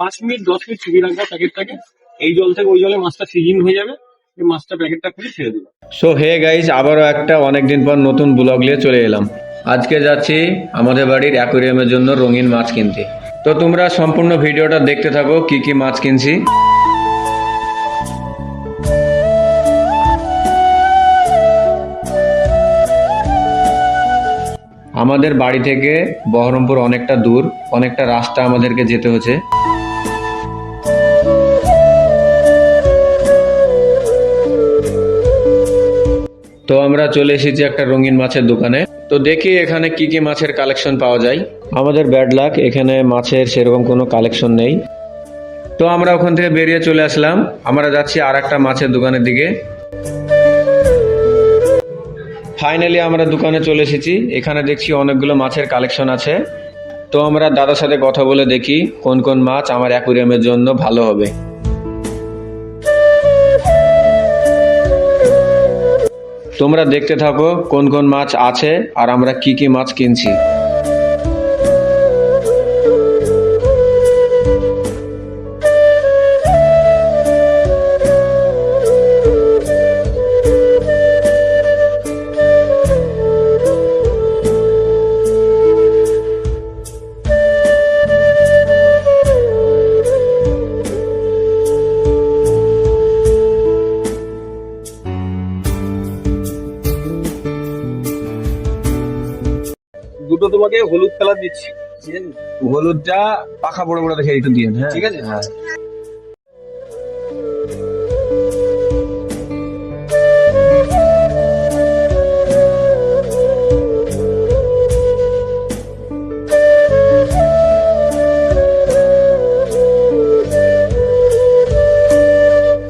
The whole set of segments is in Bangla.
পাঁচ মিনিট, দশ মিনিট চুকিয়ে রাখবা প্যাকেটটাকে। এই জল থেকে ওই জলে মাছটা সিজিন হয়ে যাবে মাছটা প্যাকেটটা খুলে ছেড়ে দিবা। সো হে গাইজ আবারও একটা অনেকদিন পর নতুন ব্লগ নিয়ে চলে এলাম। আজকে যাচ্ছি আমাদের বাড়ির অ্যাকোরিয়ামের জন্য রঙিন মাছ কিনতে। তো তোমরা সম্পূর্ণ ভিডিওটা দেখতে থাকো, কি কি মাছ কিনছি। আমাদের বাড়ি থেকে বহরমপুর অনেকটা দূর, অনেকটা রাস্তা আমাদেরকে যেতে হচ্ছে। তো আমরা চলে এসেছি একটা রঙিন মাছের দোকানে। তো দেখি এখানে কি কি মাছের কালেকশন পাওয়া যায়। আমাদের ব্যাড লাক এখানে মাছের সেরকম কোনো কালেকশন নেই। তো আমরা ওখান থেকে বেরিয়ে চলে আসলাম। আমরা যাচ্ছি আর একটা মাছের দোকানের দিকে। ফাইনালি আমরা দোকানে চলে এসেছি। এখানে দেখছি অনেকগুলো মাছের কালেকশন আছে। তো আমরা দাদার সাথে কথা বলে দেখি কোন কোন মাছ আমার অ্যাকুরিয়ামের জন্য ভালো হবে। তোমরা দেখতে থাকো কোন কোন মাছ আছে আর আমরা কি কি মাছ কিনছি। দুটো তোমাকে হলুদ কালার দিচ্ছি। ঠিক আছে হলুদটা পাখা বড় বড় দেখে একটু দিয়ে হ্যাঁ? ঠিক আছে। হ্যাঁ।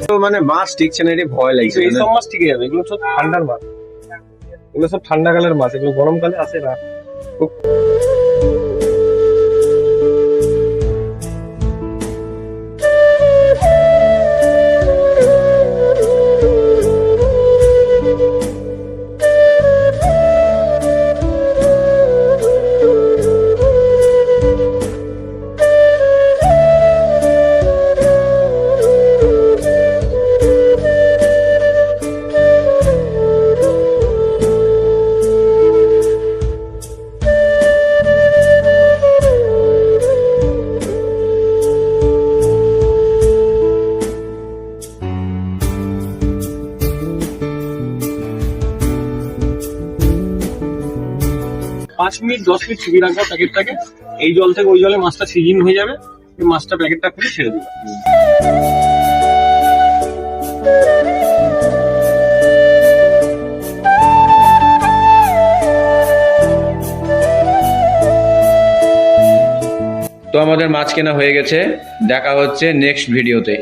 তো মানে মাছ টিকছে না এটা ভয় লাগছে তো এইসব মাছ ঠিক যাবে এগুলো সব ঠান্ডার মাছ। এগুলো সব ঠান্ডা কালের মাছ এগুলো গরমকালে আসে না। O... পাঁচ মিনিট, দশ মিনিট চুকিয়ে রাখবা প্যাকেটটাকে। এই জল থেকে ওই জলে মাছটা সিজিন হয়ে যাবে। মাছটা প্যাকেটটা খুলে ছেড়ে দিবা। তো আমাদের মাছ কেনা হয়ে গেছে। দেখা হচ্ছে নেক্সট ভিডিওতে